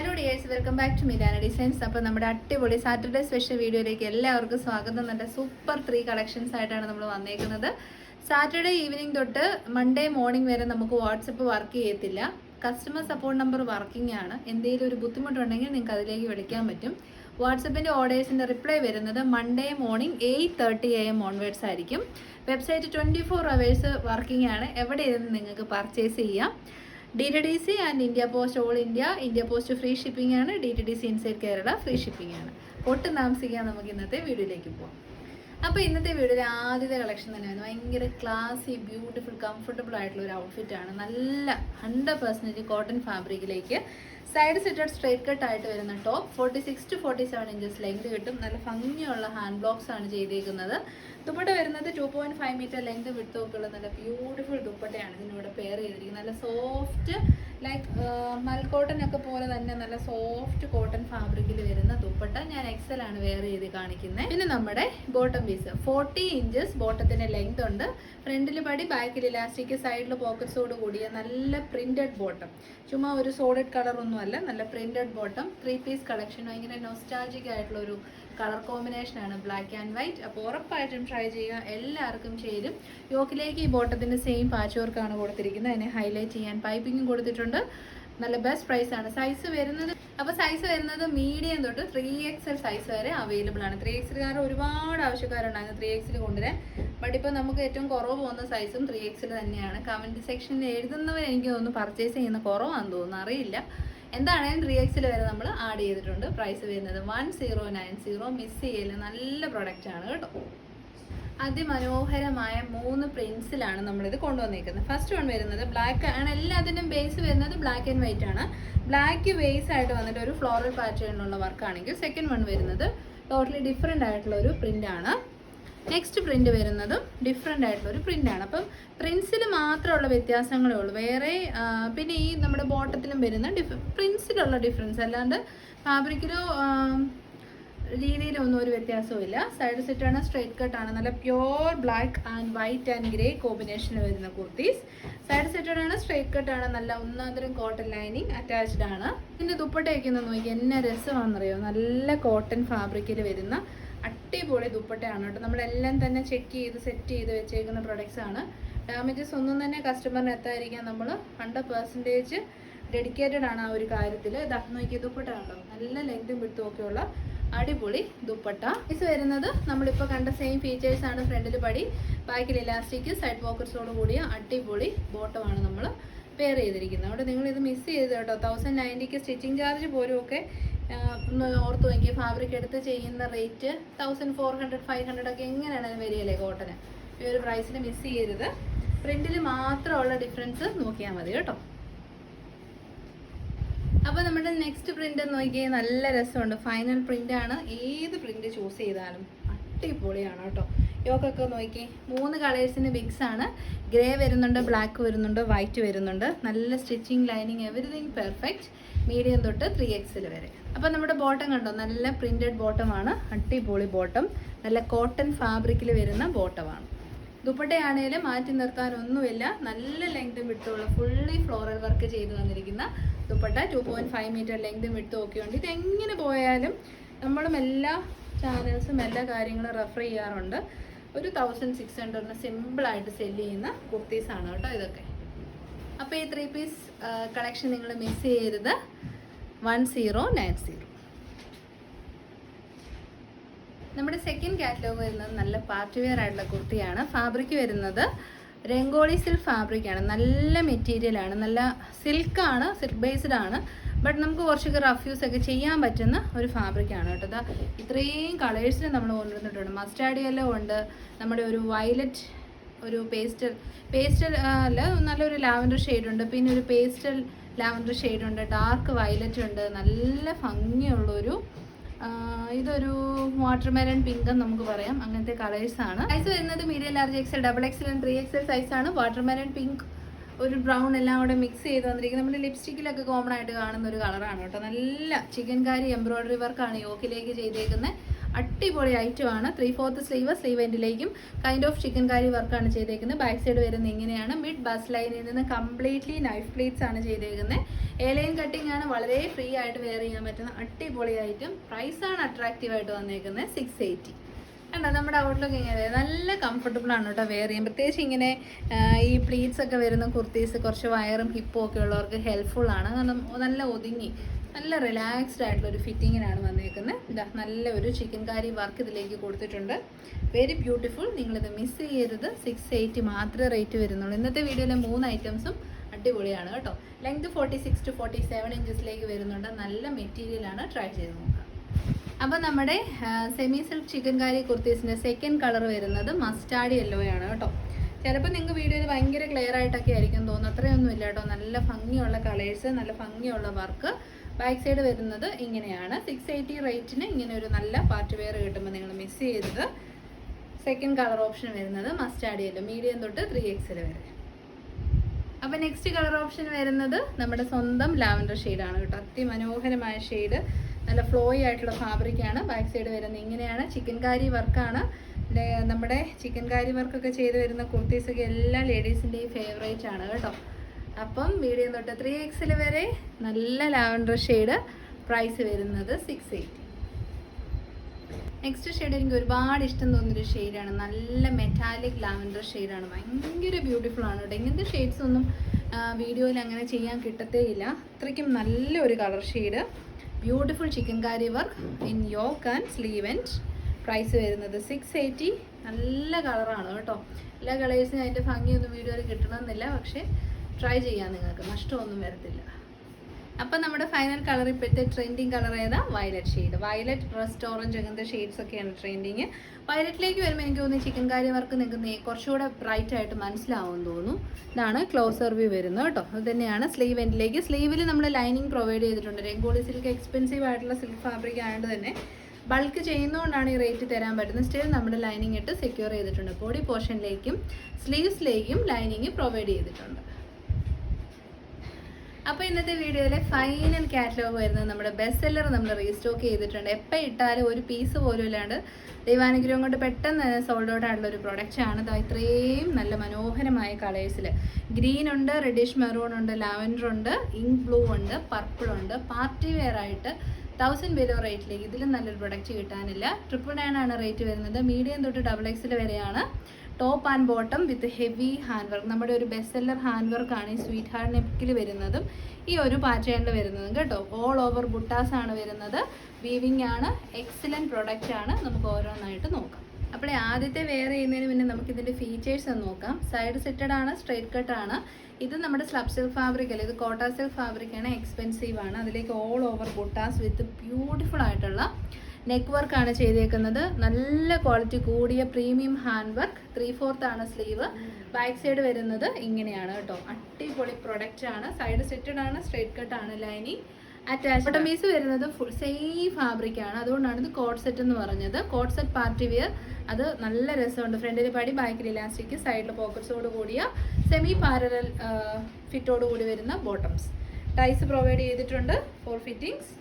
Hello dears welcome back to Milana designs അപ്പോൾ നമ്മുടെ അടിപൊളി സാറ്റർഡേ സ്പെഷ്യൽ വീഡിയോയിലേക്ക് എല്ലാവർക്കും സ്വാഗതം. നല്ല സൂപ്പർ ത്രീ കളക്ഷൻസ് ആയിട്ടാണ് നമ്മൾ വന്നേക്കുന്നത്. സാറ്റർഡേ ഈവനിങ് തൊട്ട് മൺഡേ മോർണിംഗ് വരെ നമുക്ക് വാട്സപ്പ് വർക്ക് ചെയ്യത്തില്ല. കസ്റ്റമർ സപ്പോർട്ട് നമ്പർ വർക്കിംഗ് ആണ്. എന്തെങ്കിലും ഒരു ബുദ്ധിമുട്ടുണ്ടെങ്കിൽ നിങ്ങൾക്ക് അതിലേക്ക് വിളിക്കാൻ പറ്റും. വാട്സപ്പിന്റെ ഓർഡേഴ്സിന്റെ റിപ്ലൈ വരുന്നത് Monday morning eight thirty A M onwards ആയിരിക്കും. Website twenty four hours working ആണ്. എവിടെ ഇരുന്ന് നിങ്ങൾക്ക് പർച്ചേസ് ചെയ്യാം. D T D C and India post all India India post free shipping ആണ്. D T D C inside Kerala free shipping ആണ്. ഒട്ടും താമസിക്കാൻ നമുക്ക് ഇന്നത്തെ വീഡിയോയിലേക്ക് പോകാം അപ്പോൾ ഇന്നത്തെ വീഡിയോയിൽ ആദ്യത്തെ കളക്ഷൻ തന്നെയാണ് ഭയങ്കര ക്ലാസി ബ്യൂട്ടിഫുൾ കംഫർട്ടബിൾ ആയിട്ടുള്ള ഒരു ഔട്ട്ഫിറ്റ് ആണ്. നല്ല ഹൺഡ്രഡ് പെർസെന്റേജ് കോട്ടൺ ഫാബ്രിക്കിലേക്ക് സൈഡ് സെറ്റഡ് സ്ട്രേറ്റ് കട്ട് ആയിട്ട് വരുന്ന top forty six to forty seven inches length കിട്ടും. നല്ല ഭംഗിയുള്ള ഹാൻഡ് ബ്ലോക്സ് ആണ് ചെയ്തേക്കുന്നത്. ദുപ്പട്ട വരുന്നത് two point five metre length വിട്ടൊക്കെയുള്ള നല്ല ബ്യൂട്ടിഫുൾ ദുപ്പട്ടയാണ്. ഇതിനൂടെ പെയർ ചെയ്തിരിക്കുന്നത്. നല്ല സോഫ്റ്റ് ലൈക്ക് മൽക്കോട്ടൺ ഒക്കെ പോലെ തന്നെ നല്ല സോഫ്റ്റ് കോട്ടൺ ഫാബ്രിക്കിൽ വരുന്ന ദുപ്പട്ട ഞാൻ എക്സൽ ആണ് വെയർ ചെയ്ത് കാണിക്കുന്നത് പിന്നെ നമ്മുടെ ബോട്ടം പീസ് ഫോർട്ടി ഇഞ്ചസ് ബോട്ടത്തിന്റെ ലെങ്ത് ഉണ്ട്. ഫ്രണ്ടിൽ പടി ബാക്കിൽ ഇലാസ്റ്റിക് സൈഡിൽ പോക്കറ്റ്സോട് കൂടിയ നല്ല പ്രിന്റഡ് ബോട്ടം ചുമ്മാ ഒരു സോളിഡ് കളർ ഒന്നുമല്ല നല്ല printed bottom three piece collection ഭയങ്കര നൊസ്റ്റാജിക് ആയിട്ടുള്ള ഒരു കളർ കോമ്പിനേഷൻ ആണ് ബ്ലാക്ക് ആൻഡ് വൈറ്റ് അപ്പോൾ ഉറപ്പായിട്ടും ട്രൈ ചെയ്യുക. എല്ലാവർക്കും ചേരും. യോക്കിലേക്ക് ഈ ബോട്ടത്തിന്റെ സെയിം പാച്ച് വർക്കാണ് കൊടുത്തിരിക്കുന്നത്. അതിനെ ഹൈലൈറ്റ് ചെയ്യാൻ പൈപ്പിങ്ങും കൊടുത്തിട്ടുണ്ട്. നല്ല ബെസ്റ്റ് പ്രൈസ് ആണ്. സൈസ് വരുന്നത് അപ്പോൾ സൈസ് വരുന്നത് മീഡിയം തൊട്ട് ത്രീ എക്സൽ സൈസ് വരെ അവൈലബിൾ ആണ്. ത്രീ എക്സിലുകാർ ഒരുപാട് ആവശ്യക്കാരുണ്ടായിരുന്നു ത്രീ എക്സിൽ കൊണ്ടുവരാൻ. ബട്ട് ഇപ്പോൾ നമുക്ക് ഏറ്റവും കുറവ് പോകുന്ന സൈസും ത്രീ എക്സിൽ തന്നെയാണ്. കമന്റ് സെക്ഷനിൽ എഴുതുന്നവർ എനിക്ക് തോന്നുന്നു പർച്ചേസ് ചെയ്യുന്ന കുറവാണെന്ന് തോന്നുന്നു. അറിയില്ല. എന്താണെങ്കിലും റിയക്സിൽ വരെ നമ്മൾ ആഡ് ചെയ്തിട്ടുണ്ട്? പ്രൈസ് വരുന്നത് one zero nine zero miss ചെയ്യൽ നല്ല പ്രൊഡക്റ്റാണ് കേട്ടോ. അതിമനോഹരമായ മൂന്ന് പ്രിൻസിലാണ് നമ്മളിത് കൊണ്ടുവന്നിരിക്കുന്നത് ഫസ്റ്റ് വൺ വരുന്നത് ബ്ലാക്ക് ആണ്. എല്ലാത്തിന്റെയും ബേസ് വരുന്നത് ബ്ലാക്ക് ആൻഡ് വൈറ്റ് ആണ്. ബ്ലാക്ക് ബേസ് ആയിട്ട് വന്നിട്ട് ഒരു ഫ്ലോറൽ പാറ്റേണിലുള്ള വർക്കാണെങ്കിൽ സെക്കൻഡ് വൺ വരുന്നത് ടോട്ടലി ഡിഫറെന്റ് ആയിട്ടുള്ള ഒരു പ്രിന്റ് ആണ്. നെക്സ്റ്റ് പ്രിന്റ് വരുന്നതും ഡിഫറെന്റ് ആയിട്ടുള്ള ഒരു പ്രിന്റ് ആണ്. അപ്പം പ്രിൻസിൽ മാത്രമുള്ള വ്യത്യാസങ്ങളേ ഉള്ളൂ. വേറെ പിന്നെ ഈ നമ്മുടെ ബോട്ടത്തിലും വരുന്ന ഡിഫ പ്രിൻസിലുള്ള ഡിഫറൻസ് അല്ലാണ്ട് ഫാബ്രിക്കിലോ രീതിയിലൊന്നും ഒരു വ്യത്യാസവും ഇല്ല. സൈഡ് സെറ്റാണ് സ്ട്രെയിറ്റ് കട്ടാണ് നല്ല pure black and white and grey കോമ്പിനേഷനിൽ വരുന്ന കുർത്തീസ് സൈഡ് സെറ്റാണ് സ്ട്രെയിറ്റ് കട്ടാണ് നല്ല ഒന്നാന്തരം കോട്ടൺ ലൈനിങ് അറ്റാച്ച്ഡ് ആണ്. ഇതിന്റെ ദുപ്പട്ടയൊക്കെ ഒന്ന് നോക്കി എന്നെ രസമാണെന്നറിയോ? നല്ല കോട്ടൺ ഫാബ്രിക്കിൽ വരുന്ന അടിപൊളി ദുപ്പട്ടയാണ് കേട്ടോ. നമ്മളെല്ലാം തന്നെ ചെക്ക് ചെയ്ത് സെറ്റ് ചെയ്ത് വെച്ചേക്കുന്ന പ്രൊഡക്ട്സ് ആണ്. ഡാമേജസ് ഒന്നും തന്നെ കസ്റ്റമറിന് എത്താതിരിക്കാൻ നമ്മൾ ഹൺഡ്രഡ് പെർസെന്റേജ് ഡെഡിക്കേറ്റഡ് ആണ് ആ ഒരു കാര്യത്തിൽ ഇതാ നോക്കിയ ദുപ്പട്ട കണ്ടോ? നല്ല ലെങ്തും വിട്ടും ഒക്കെയുള്ള അടിപൊളി ദുപ്പട്ട. ഇത് വരുന്നത് നമ്മളിപ്പോൾ കണ്ട സെയിം ഫീച്ചേഴ്സ് ആണ് ഫ്രണ്ടിൽ പടി. ബാക്കിൽ ഇലാസ്റ്റിക് സൈഡ് പോക്കറ്റ്സോട് കൂടിയ അടിപൊളി ബോട്ടമാണ് നമ്മൾ പെയർ ചെയ്തിരിക്കുന്നത്. അവിടെ നിങ്ങൾ ഇത് മിസ് ചെയ്ത് കേട്ടോ. തൗസൻഡ് നയന്റിക്ക് സ്റ്റിച്ചിങ് ചാർജ് പോലും ഒക്കെ ഒന്ന് ഓർത്ത് നോക്കി ഫാബ്രിക് എടുത്ത് ചെയ്യുന്ന rate thousand four hundred five hundred ഒക്കെ എങ്ങനെയാണ് വരികയല്ലേ കോട്ടന് ഈ ഒരു പ്രൈസിൽ മിസ് ചെയ്യരുത്. പ്രിന്റിൽ മാത്രമുള്ള ഡിഫറൻസ് നോക്കിയാൽ മതി കേട്ടോ. അപ്പോൾ നമ്മുടെ നെക്സ്റ്റ് പ്രിന്റ് നോക്കിയാൽ നല്ല രസമുണ്ട്. ഫൈനൽ പ്രിന്റ് ആണ്. ഏത് പ്രിന്റ് ചൂസ് ചെയ്താലും അടിപൊളിയാണ് കേട്ടോ. യോക്കൊക്കെ നോക്കി. മൂന്ന് കളേഴ്സിന് മിക്സ് ആണ്. ഗ്രേ വരുന്നുണ്ട് ബ്ലാക്ക് വരുന്നുണ്ട് വൈറ്റ് വരുന്നുണ്ട്. നല്ല stitching lining everything perfect medium തൊട്ട് ത്രീ എക്സിൽ വരെ. അപ്പോൾ നമ്മുടെ ബോട്ടം കണ്ടോ? നല്ല പ്രിന്റഡ് ബോട്ടമാണ്. അടിപൊളി ബോട്ടം. നല്ല കോട്ടൺ ഫാബ്രിക്കിൽ വരുന്ന ബോട്ടമാണ്. ദുപ്പട്ടയാണേലും മാറ്റി നിർത്താനൊന്നുമില്ല. നല്ല ലെങ്തും വിട്ടുള്ള ഫുള്ളി ഫ്ലോറൽ വർക്ക് ചെയ്തു തന്നിരിക്കുന്ന dupatta. Two point five metre ലെങ്തും വിട്ടും ഒക്കെ ഉണ്ട്. ഇതെങ്ങനെ പോയാലും നമ്മളും എല്ലാ ചാനൽസും എല്ലാ കാര്യങ്ങളും റെഫർ ചെയ്യാറുണ്ട്. ഒരു തൗസൻഡ് സിക്സ് ഹൺഡ്രഡിന് സിമ്പിളായിട്ട് സെല്ല് ചെയ്യുന്ന കുർത്തീസാണ് കേട്ടോ ഇതൊക്കെ. അപ്പോൾ ഈ ത്രീ പീസ് കളക്ഷൻ നിങ്ങൾ മിസ് ചെയ്യരുത്. വൺ സീറോ നയൻ സീറോ നമ്മുടെ സെക്കൻഡ് കാറ്റലോഗ് വരുന്നത് നല്ല പാർട്ടി വെയർ ആയിട്ടുള്ള കുർത്തിയാണ്. ഫാബ്രിക് വരുന്നത് രംഗോളി സിൽക്ക് ഫാബ്രിക് ആണ്. നല്ല മെറ്റീരിയൽ ആണ്. നല്ല സിൽക്കാണ് സിൽക്ക് ബേസ്ഡ് ആണ്. ബട്ട് നമുക്ക് കുറച്ചൊക്കെ റഫ് യൂസ് ഒക്കെ ചെയ്യാൻ പറ്റുന്ന ഒരു ഫാബ്രിക് ആണ് കേട്ടോ. അതാ ഇത്രയും കളേഴ്സിൽ നമ്മൾ കൊണ്ടുവന്നിട്ടുണ്ട്. മസ്റ്റാർഡ് യെല്ലോ ഉണ്ട്. നമ്മുടെ ഒരു വയലറ്റ് ഒരു പേസ്റ്റൽ പേസ്റ്റൽ അല്ല നല്ലൊരു ലാവൻഡർ ഷെയ്ഡ് ഉണ്ട്. പിന്നെ ഒരു പേസ്റ്റൽ ലാവൻഡർ ഷെയ്ഡ് ഉണ്ട്. ഡാർക്ക് വയലറ്റ് ഉണ്ട്. നല്ല ഭംഗിയുള്ളൊരു ഇതൊരു വാട്ടർമെലൺ പിങ്ക് എന്ന് നമുക്ക് പറയാം. അങ്ങനത്തെ കളേഴ്സ് ആണ്. സൈസ് വരുന്നത് medium large XL double XL and three XL size ആണ്. വാട്ടർമെലൺ പിങ്ക് ഒരു ബ്രൗൺ എല്ലാം കൂടെ മിക്സ് ചെയ്ത് വന്നിരിക്കുന്നത് നമ്മുടെ ലിപ്സ്റ്റിക്കിലൊക്കെ കോമൺ ആയിട്ട് കാണുന്ന ഒരു കളറാണ് കേട്ടോ. നല്ല ചിക്കൻകാരി എംബ്രോയിഡറി വർക്കാണ് യോക്കിലേക്ക് ചെയ്തേക്കുന്നത് അടിപൊളി ഐറ്റമാണ്. ത്രീ ഫോർത്ത് സ്ലീവ് സ്ലീവ് എൻഡിലേക്കും കൈൻഡ് ഓഫ് ചിക്കൻ കാരി വർക്കാണ് ചെയ്തേക്കുന്നത്. ബാക്ക് സൈഡ് വരുന്നത് ഇങ്ങനെയാണ്. മിഡ് ബസ് ലൈനിൽ നിന്ന് കംപ്ലീറ്റ്ലി നൈഫ് പ്ലേറ്റ്സ് ആണ് ചെയ്തേക്കുന്നത് ഏലൈൻ കട്ടിംഗ് ആണ് വളരെ ഫ്രീ ആയിട്ട് വെയർ ചെയ്യാൻ പറ്റുന്ന അടിപൊളി ഐറ്റം പ്രൈസാണ് അട്രാക്റ്റീവ് ആയിട്ട് വന്നേക്കുന്നത് സിക്സ് എയ്റ്റി കണ്ടോ? നമ്മുടെ ഔട്ട്ലുക്ക് ഇങ്ങനെ. നല്ല കംഫർട്ടബിൾ ആണ് കേട്ടോ വെയർ ചെയ്യാൻ. പ്രത്യേകിച്ച് ഇങ്ങനെ ഈ പ്ലീറ്റ്സ് ഒക്കെ വരുന്ന കുർത്തീസ് കുറച്ച് വയറും ഹിപ്പും ഒക്കെ ഉള്ളവർക്ക് ഹെൽപ്ഫുൾ ആണ്. കാരണം നല്ല ഒതുങ്ങി. നല്ല റിലാക്സ്ഡ് ആയിട്ടുള്ള ഒരു ഫിറ്റിങ്ങിനാണ് വന്നേക്കുന്നത് ഇതാ നല്ല ഒരു ചിക്കൻ കാരി വർക്ക് ഇതിലേക്ക് കൊടുത്തിട്ടുണ്ട്. വെരി ബ്യൂട്ടിഫുൾ നിങ്ങളിത് മിസ് ചെയ്യരുത്. സിക്സ് എയ്റ്റി മാത്രമേ റേറ്റ് വരുന്നുള്ളൂ. ഇന്നത്തെ വീഡിയോയിലെ മൂന്ന് ഐറ്റംസും അടിപൊളിയാണ് കേട്ടോ. Length forty six to forty seven ഇഞ്ചസിലേക്ക് വരുന്നുണ്ട്. നല്ല മെറ്റീരിയലാണ് ട്രൈ ചെയ്ത് നോക്കുക അപ്പോൾ നമ്മുടെ സെമി സിൽക്ക് ചിക്കൻ കാരി കുർത്തീസിന്റെ സെക്കൻഡ് കളർ വരുന്നത് മസ്റ്റാർഡ് യെല്ലോയാണ് കേട്ടോ. ചിലപ്പോൾ നിങ്ങൾക്ക് വീഡിയോയിൽ ഭയങ്കര ക്ലിയർ ആയിട്ടൊക്കെ ആയിരിക്കും തോന്നുന്നു. അത്രയൊന്നും ഇല്ല കേട്ടോ. നല്ല ഭംഗിയുള്ള കളേഴ്സ് നല്ല ഭംഗിയുള്ള വർക്ക് ബാക്ക് സൈഡ് വരുന്നത് ഇങ്ങനെയാണ്. സിക്സ് എയ്റ്റി റേറ്റിന് ഇങ്ങനെ ഒരു നല്ല പാർട്ടി വെയർ കിട്ടുമ്പോൾ നിങ്ങൾ മിസ് ചെയ്തത് സെക്കൻഡ് കളർ ഓപ്ഷൻ വരുന്നത് മസ്റ്റാർഡ് യെല്ലോ മീഡിയം തൊട്ട് ത്രീ എക്സിൽ വരെ. അപ്പോൾ നെക്സ്റ്റ് കളർ ഓപ്ഷൻ വരുന്നത് നമ്മുടെ സ്വന്തം ലാവൻഡർ ഷെയ്ഡാണ് കേട്ടോ. അതിമനോഹരമായ ഷെയ്ഡ് നല്ല ഫ്ലോയി ആയിട്ടുള്ള ഫാബ്രിക്കാണ് ബാക്ക് സൈഡ് വരുന്നത് ഇങ്ങനെയാണ്. ചിക്കൻകാരി വർക്കാണ് നമ്മുടെ ചിക്കൻകാരി വർക്കൊക്കെ ചെയ്ത് വരുന്ന കുർത്തീസൊക്കെ എല്ലാ ലേഡീസിന്റെയും ഫേവറേറ്റ് ആണ് കേട്ടോ. അപ്പം മീഡിയം തൊട്ട് ത്രീ എക്സിൽ വരെ നല്ല ലാവൻഡർ ഷെയ്ഡ് പ്രൈസ് വരുന്നത് സിക്സ് എയ്റ്റി നെക്സ്റ്റ് ഷെയ്ഡ് എനിക്ക് ഒരുപാട് ഇഷ്ടം തോന്നിയൊരു ഷെയ്ഡാണ് നല്ല മെറ്റാലിക് ലാവൻഡർ ഷെയ്ഡാണ് ഭയങ്കര ബ്യൂട്ടിഫുൾ ആണ് കേട്ടോ. ഇങ്ങനത്തെ ഷെയ്ഡ്സ് ഒന്നും വീഡിയോയിൽ അങ്ങനെ ചെയ്യാൻ കിട്ടത്തേ ഇല്ല. അത്രയ്ക്കും നല്ലൊരു colour shade beautiful chikankari work in yoke and sleeve and price വരുന്നത് സിക്സ് എയ്റ്റി നല്ല കളറാണ് കേട്ടോ. എല്ലാ കളേഴ്സിനും അതിന്റെ ഭംഗിയൊന്നും വീഡിയോയിൽ കിട്ടണമെന്നില്ല. പക്ഷേ ട്രൈ ചെയ്യാം നിങ്ങൾക്ക്. നഷ്ടമൊന്നും വരത്തില്ല. അപ്പം നമ്മുടെ ഫൈനൽ കളർ ഇപ്പോഴത്തെ ട്രെൻഡിങ് കളർ ഏതാ? Violet shade violet rust orange അങ്ങനത്തെ ഷെയ്ഡ്സ് ഒക്കെയാണ് ട്രെൻഡിങ് വയലറ്റിലേക്ക് വരുമ്പോൾ എനിക്ക് തോന്നുന്നു ചിക്കൻ കാരി വർക്ക് നിങ്ങൾക്ക് കുറച്ചുകൂടെ ബ്രൈറ്റ് ആയിട്ട് മനസ്സിലാവുമെന്ന് തോന്നുന്നു. ഇതാണ് ക്ലോസർ വ്യൂ വരുന്നത് കേട്ടോ. അത് തന്നെയാണ് സ്ലീവ് എൻഡിലേക്ക് സ്ലീവിൽ നമ്മൾ ലൈനിങ് പ്രൊവൈഡ് ചെയ്തിട്ടുണ്ട്. രംഗോളി സിൽക്ക് എക്സ്പെൻസീവ് ആയിട്ടുള്ള സിൽക്ക് ഫാബ്രിക് ആയതുകൊണ്ട് തന്നെ ബൾക്ക് ചെയ്യുന്നതുകൊണ്ടാണ് ഈ റേറ്റ് തരാൻ പറ്റുന്നത്. സ്റ്റിൽ നമ്മൾ ലൈനിങ് ഇട്ട് സെക്യൂർ ചെയ്തിട്ടുണ്ട്. ബോഡി പോർഷനിലേക്കും സ്ലീവ്സിലേക്കും ലൈനിങ് പ്രൊവൈഡ് ചെയ്തിട്ടുണ്ട്. അപ്പോൾ ഇന്നത്തെ വീഡിയോയിലെ ഫൈനൽ കാറ്റലോഗ് വരുന്നത് നമ്മുടെ ബെസ്റ്റ് സെല്ലർ നമ്മൾ റീസ്റ്റോക്ക് ചെയ്തിട്ടുണ്ട്. എപ്പോൾ ഇട്ടാലും ഒരു പീസ് പോലും ഇല്ലാണ്ട് ദൈവാനുഗ്രഹം കൊണ്ട് പെട്ടെന്ന് സോൾഡ് ഔട്ട് ആയിട്ടുള്ള ഒരു പ്രൊഡക്റ്റ് ആണ്. ദാ ഇത്രയും നല്ല മനോഹരമായ കളേഴ്സിൽ ഗ്രീൻ ഉണ്ട് റെഡിഷ് മെറൂൺ ഉണ്ട് ലാവൻഡർ ഉണ്ട് ഇങ്ക് ബ്ലൂ ഉണ്ട് പർപ്പിൾ ഉണ്ട്. പാർട്ടി വെയർ ആയിട്ട് തൗസൻഡ് ബിലോ റേറ്റിലേക്ക് ഇതിലും നല്ലൊരു പ്രൊഡക്റ്റ് കിട്ടാനില്ല. ട്രിപ്പിൾ നയൻ ആണ് റേറ്റ് വരുന്നത്. മീഡിയം തൊട്ട് ഡബിൾ എക്സിൽ വരെയാണ്. Top and bottom with heavy hand work നമ്മുടെ ഒരു ബെസ്റ്റ് സെല്ലർ ഹാൻഡ് വർക്കാണ് ഈ സ്വീറ്റ് ഹാർഡ് നെക്കിൽ വരുന്നതും ഈ ഒരു പാറ്റേണിൽ വരുന്നതും കേട്ടോ. ഓൾ ഓവർ ബുട്ടാസ് ആണ് വരുന്നത്. വീവിങ് ആണ്. എക്സലന്റ് പ്രൊഡക്റ്റ് ആണ്. നമുക്ക് ഓരോന്നായിട്ട് നോക്കാം. അപ്പോൾ ആദ്യത്തെ വെയർ ചെയ്യുന്നതിന് മുന്നേ നമുക്ക് ഇതിന്റെ ഫീച്ചേഴ്സ് ഒന്ന് നോക്കാം. സൈഡ് സെറ്റഡ് ആണ് സ്ട്രെയിറ്റ് കട്ട് ആണ്. ഇത് നമ്മുടെ സ്ലബ് സിൽക്ക് ഫാബ്രിക് അല്ല? ഇത് കോട്ട സിൽക്ക് ഫാബ്രിക് ആണ്. എക്സ്പെൻസീവ് ആണ്. അതിലേക്ക് all over buttas with beautiful ആയിട്ടുള്ള നെക്ക് വർക്കാണ് ചെയ്തേക്കുന്നത്. നല്ല ക്വാളിറ്റി കൂടിയ premium hand work. Three fourth ആണ് സ്ലീവ്. ബാക്ക് സൈഡ് വരുന്നത് ഇങ്ങനെയാണ് കേട്ടോ. അടിപൊളി പ്രൊഡക്റ്റ് ആണ്. സൈഡ് സെറ്റഡ് ആണ് സ്ട്രേറ്റ് കട്ട് ആണ് ലൈനിങ് അറ്റാച്ച് ബോട്ടമീസ് വരുന്നത് ഫുൾ സെയിം ഫാബ്രിക് ആണ്. അതുകൊണ്ടാണ് ഇത് കോട്ട് സെറ്റ് എന്ന് പറഞ്ഞത്. കോട്ട് സെറ്റ് പാർട്ടി വിയർ അത് നല്ല രസമുണ്ട്. ഫ്രണ്ടിൽ പടി ബാക്കിൽ ഇലാസ്റ്റിക് സൈഡിൽ പോക്കറ്റ്സോട് കൂടിയ സെമി പാരലൽ ഫിറ്റോട് കൂടി വരുന്ന ബോട്ടംസ് ടൈസ് പ്രൊവൈഡ് ചെയ്തിട്ടുണ്ട്. For fittings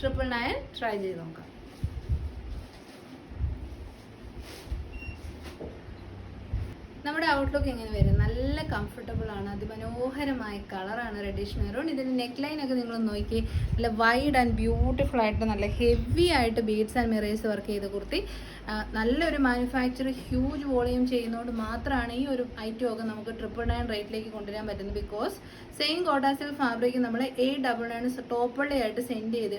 triple nine try ചെയ്ത് നോക്കാം. നമ്മുടെ ഔട്ട്ലുക്ക് എങ്ങനെ വരും? നല്ല കംഫർട്ടബിൾ ആണ് അതിമനോഹരമായ കളറാണ് റെഡിഷ് മെറൂൺ ഇതിന്റെ നെക്ക് ലൈൻ ഒക്കെ നിങ്ങൾ നോക്കി നല്ല വൈഡ് ആൻഡ് ബ്യൂട്ടിഫുൾ ആയിട്ട് നല്ല ഹെവി ആയിട്ട് ബീഡ്സ് ആൻഡ് മിറേഴ്സ് വർക്ക് ചെയ്ത് കുർത്തി. നല്ലൊരു മാനുഫാക്ചർ ഹ്യൂജ് വോളിയം ചെയ്യുന്നതുകൊണ്ട് മാത്രമാണ് ഈ ഒരു ഐറ്റം ഒക്കെ നമുക്ക് ട്രിപ്പിൾ നയൻ റേറ്റിലേക്ക് കൊണ്ടുവരാൻ പറ്റുന്നത്. ബിക്കോസ് സെയിം കോട്ടാസിൽ ഫാബ്രിക് നമ്മൾ എയ്റ്റ് ഡബിൾ നയൻ ടോപ്പള്ളി ആയിട്ട് സെൻഡ് ചെയ്ത്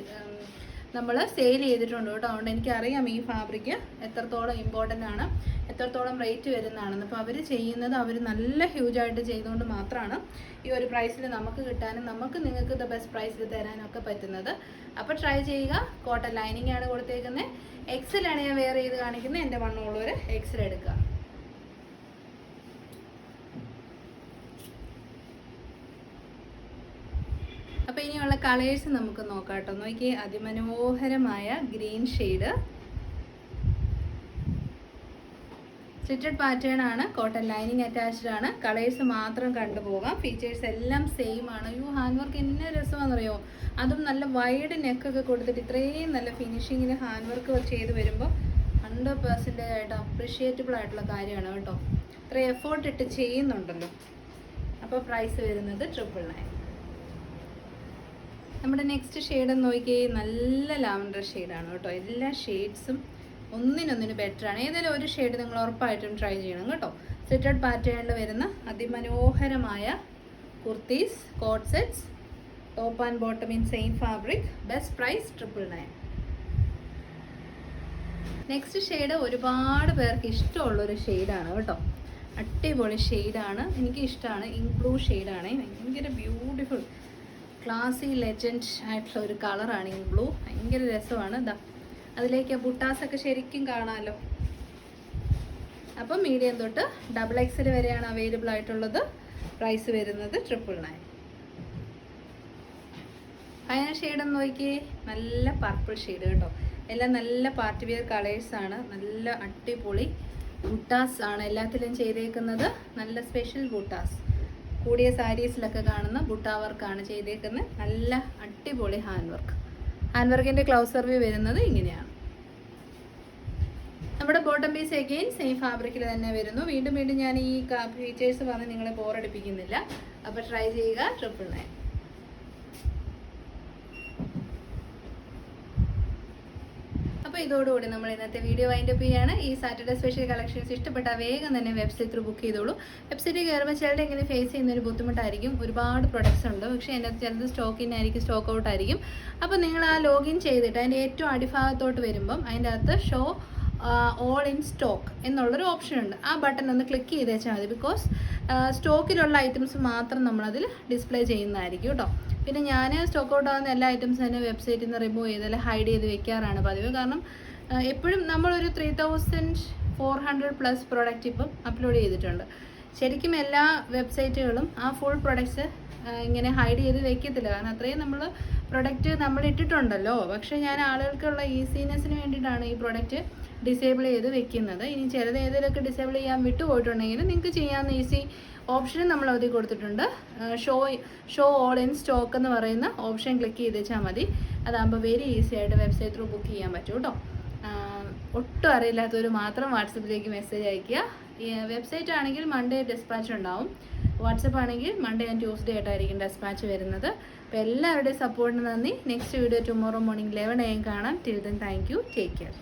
നമ്മൾ സെയിൽ ചെയ്തിട്ടുണ്ട് കേട്ടോ. അതുകൊണ്ട് എനിക്കറിയാം ഈ ഫാബ്രിക് എത്രത്തോളം ഇമ്പോർട്ടന്റ് ആണ് എത്രത്തോളം റേറ്റ് വരുന്നതാണെന്ന്. അപ്പോൾ അവർ ചെയ്യുന്നത് അവർ നല്ല ഹ്യൂജ് ആയിട്ട് ചെയ്തുകൊണ്ട് മാത്രമാണ് ഈ ഒരു പ്രൈസിൽ നമുക്ക് കിട്ടാനും നമുക്ക് നിങ്ങൾക്ക് ദ ബെസ്റ്റ് പ്രൈസിൽ തരാനൊക്കെ പറ്റുന്നത്. അപ്പോൾ ട്രൈ ചെയ്യുക. കോട്ടൺ ലൈനിങ് ആണ് കൊടുത്തേക്കുന്നത് എക്സലാണ് ഞാൻ വെയർ ചെയ്ത് കാണിക്കുന്നത് എന്റെ വണ്ണമുള്ളവർ എക്സൽ എടുക്കുക. അപ്പോൾ ഇനിയുള്ള കളേഴ്സ് നമുക്ക് നോക്കാം കേട്ടോ നോക്കി അതിമനോഹരമായ ഗ്രീൻ ഷെയ്ഡ്. സ്റ്റിറ്റഡ് പാറ്റേൺ ആണ് കോട്ടൺ ലൈനിങ് അറ്റാച്ച്ഡ് ആണ്. കളേഴ്സ് മാത്രം കണ്ടുപോകാം. ഫീച്ചേഴ്സ് എല്ലാം സെയിം ആണ്. യു ഹാൻഡ് വർക്ക് എന്നെ രസമാണെന്നറിയോ? അതും നല്ല വൈഡ് നെക്കൊക്കെ കൊടുത്തിട്ട് ഇത്രയും നല്ല ഫിനിഷിങ്ങിൽ ഹാൻഡ് വർക്ക് ചെയ്ത് വരുമ്പോൾ ഹൺഡ്രഡ് പെർസെന്റേജ് ആയിട്ട് അപ്രിഷിയേറ്റബിൾ ആയിട്ടുള്ള കാര്യമാണ് കേട്ടോ. ഇത്ര എഫേർട്ട് ഇട്ട് ചെയ്യുന്നുണ്ടല്ലോ. അപ്പോൾ പ്രൈസ് വരുന്നത് ട്രിപ്പിൾ നയൻ നമ്മുടെ നെക്സ്റ്റ് ഷെയ്ഡ് എന്ന് നോക്കിയേ നല്ല ലാവൻഡർ ഷെയ്ഡാണ് കേട്ടോ. എല്ലാ ഷെയ്ഡ്സും ഒന്നിനൊന്നിന് ബെറ്റർ ആണ്. ഏതെങ്കിലും ഒരു ഷെയ്ഡ് നിങ്ങൾ ഉറപ്പായിട്ടും ട്രൈ ചെയ്യണം കേട്ടോ. സിറ്റഡ് പാറ്റേണിൽ വരുന്ന അതിമനോഹരമായ kurtis co-ord sets top and bottom in same fabric best price triple nine next shade ഒരുപാട് പേർക്ക് ഇഷ്ടമുള്ള ഒരു ഷെയ്ഡാണ് കേട്ടോ. അടിപൊളി ഷെയ്ഡാണ് എനിക്ക് ഇഷ്ടമാണ് ഇൻക്ലൂ ഷെയ്ഡാണ് ഭയങ്കര ബ്യൂട്ടിഫുൾ ക്ലാസി ലെജൻഡ് ആയിട്ടുള്ള ഒരു കളറാണ് ഈ ബ്ലൂ ഭയങ്കര രസമാണ്. ഇതാ അതിലേക്ക് ബുട്ടാസൊക്കെ ശരിക്കും കാണാമല്ലോ അപ്പം മീഡിയം തൊട്ട് ഡബിൾ എക്സൽ വരെയാണ് അവൈലബിൾ ആയിട്ടുള്ളത് പ്രൈസ് വരുന്നത് ട്രിപ്പിൾ നയൻ ഫൈനൽ ഷെയ്ഡ് ഒന്ന് നോക്കിയേ. നല്ല പർപ്പിൾ ഷെയ്ഡ് കേട്ടോ. എല്ലാം നല്ല പാർട്ടി വെയർ കളേഴ്സ് ആണ്. നല്ല അടിപൊളി ബുട്ടാസ് ആണ് എല്ലാത്തിലും ചെയ്തേക്കുന്നത്. നല്ല സ്പെഷ്യൽ ബുട്ടാസ്. കൂടിയ സാരീസിലൊക്കെ കാണുന്ന ബുട്ട വർക്കാണ് ചെയ്തേക്കുന്നത്. നല്ല അടിപൊളി ഹാൻഡ് വർക്ക്. ഹാൻഡ് വർക്കിന്റെ ക്ലൗസ് സർവേ വരുന്നത് ഇങ്ങനെയാണ്. നമ്മുടെ ബോട്ടം പീസ് അഗെയിൻ സെയിം ഫാബ്രിക്കിൽ തന്നെ വരുന്നു. വീണ്ടും വീണ്ടും ഞാൻ ഈ ഫീച്ചേഴ്സ് പറഞ്ഞ് നിങ്ങളെ ബോറടിപ്പിക്കുന്നില്ല അപ്പോൾ ട്രൈ ചെയ്യുക ട്രിപ്പിൾ നയൻ അപ്പോൾ ഇതോടുകൂടി നമ്മൾ ഇന്നത്തെ വീഡിയോ വൈൻഡ് അപ്പ് ചെയ്യാണ്. ഈ സാറ്റർഡേ സ്പെഷ്യൽ കളക്ഷൻസ് ഇഷ്ടപ്പെട്ടാൽ വേഗം തന്നെ വെബ്സൈറ്റ് ത്രൂ ബുക്ക് ചെയ്തോളൂ. വെബ്സൈറ്റിൽ കയറുമ്പോൾ ചിലരുടെ ഇങ്ങനെ ഫേസ് ചെയ്യുന്ന ഒരു ബുദ്ധിമുട്ടായിരിക്കും. ഒരുപാട് പ്രൊഡക്ട്സ് ഉണ്ട്. പക്ഷേ എന്റെ ചിലത് സ്റ്റോക്ക് ഇന്നായിരിക്കും സ്റ്റോക്ക് ഔട്ട് ആയിരിക്കും. അപ്പോൾ നിങ്ങൾ ആ ലോഗിൻ ചെയ്തിട്ട് അതിന്റെ ഏറ്റവും അടിഭാഗത്തോട്ട് വരുമ്പം അതിന്റെ അകത്ത് ഷോ ഓൾ ഇൻ സ്റ്റോക്ക് എന്നുള്ളൊരു ഓപ്ഷൻ ഉണ്ട്. ആ ബട്ടൺ ഒന്ന് ക്ലിക്ക് ചെയ്ത് വെച്ചാൽ മതി ബിക്കോസ് സ്റ്റോക്കിലുള്ള ഐറ്റംസ് മാത്രം നമ്മളതിൽ ഡിസ്പ്ലേ ചെയ്യുന്നതായിരിക്കും കേട്ടോ. പിന്നെ ഞാൻ സ്റ്റോക്ക് ഔട്ട് ആകുന്ന എല്ലാ ഐറ്റംസും തന്നെ വെബ്സൈറ്റിൽ നിന്ന് റിമൂവ് ചെയ്ത് അല്ലെങ്കിൽ ഹൈഡ് ചെയ്ത് വെക്കാറാണ് പതിവ്. കാരണം എപ്പോഴും നമ്മളൊരു three thousand four hundred plus product ഇപ്പം അപ്ലോഡ് ചെയ്തിട്ടുണ്ട്. ശരിക്കും എല്ലാ വെബ്സൈറ്റുകളും ആ ഫുൾ പ്രൊഡക്ട്സ് ഇങ്ങനെ ഹൈഡ് ചെയ്ത് വെക്കത്തില്ല. കാരണം അത്രയും നമ്മൾ പ്രൊഡക്റ്റ് നമ്മൾ ഇട്ടിട്ടുണ്ടല്ലോ. പക്ഷേ ഞാൻ ആളുകൾക്കുള്ള ഈസിനെസ്സിന് വേണ്ടിയിട്ടാണ് ഈ പ്രൊഡക്റ്റ് ഡിസേബിൾ ചെയ്ത് വെക്കുന്നത്. ഇനി ചിലത് ഏതെങ്കിലുമൊക്കെ ഡിസേബിൾ ചെയ്യാൻ വിട്ടുപോയിട്ടുണ്ടെങ്കിൽ നിങ്ങൾക്ക് ചെയ്യാവുന്ന ഈസി ഓപ്ഷനും നമ്മൾ അവധി കൊടുത്തിട്ടുണ്ട്. Show show all in stock എന്ന് പറയുന്ന ഓപ്ഷൻ ക്ലിക്ക് ചെയ്ത് വെച്ചാൽ മതി. അതാകുമ്പോൾ വെരി ഈസി ആയിട്ട് വെബ്സൈറ്റ് ത്രൂ ബുക്ക് ചെയ്യാൻ പറ്റും കേട്ടോ. ഒട്ടും അറിയില്ലാത്തവർ മാത്രം വാട്സപ്പിലേക്ക് മെസ്സേജ് അയയ്ക്കുക. വെബ്സൈറ്റ് ആണെങ്കിൽ മൺഡേ ഡെസ്പാച്ച് ഉണ്ടാവും. വാട്സപ്പ് ആണെങ്കിൽ മൺഡേ ആൻഡ് ട്യൂസ്ഡേ ആയിട്ടായിരിക്കും ഡെസ്പാച്ച് വരുന്നത്. അപ്പോൾ എല്ലാവരുടെയും സപ്പോർട്ടിന് നന്ദി. Next video tomorrow morning eleven M കാണാം. Till then thank you take care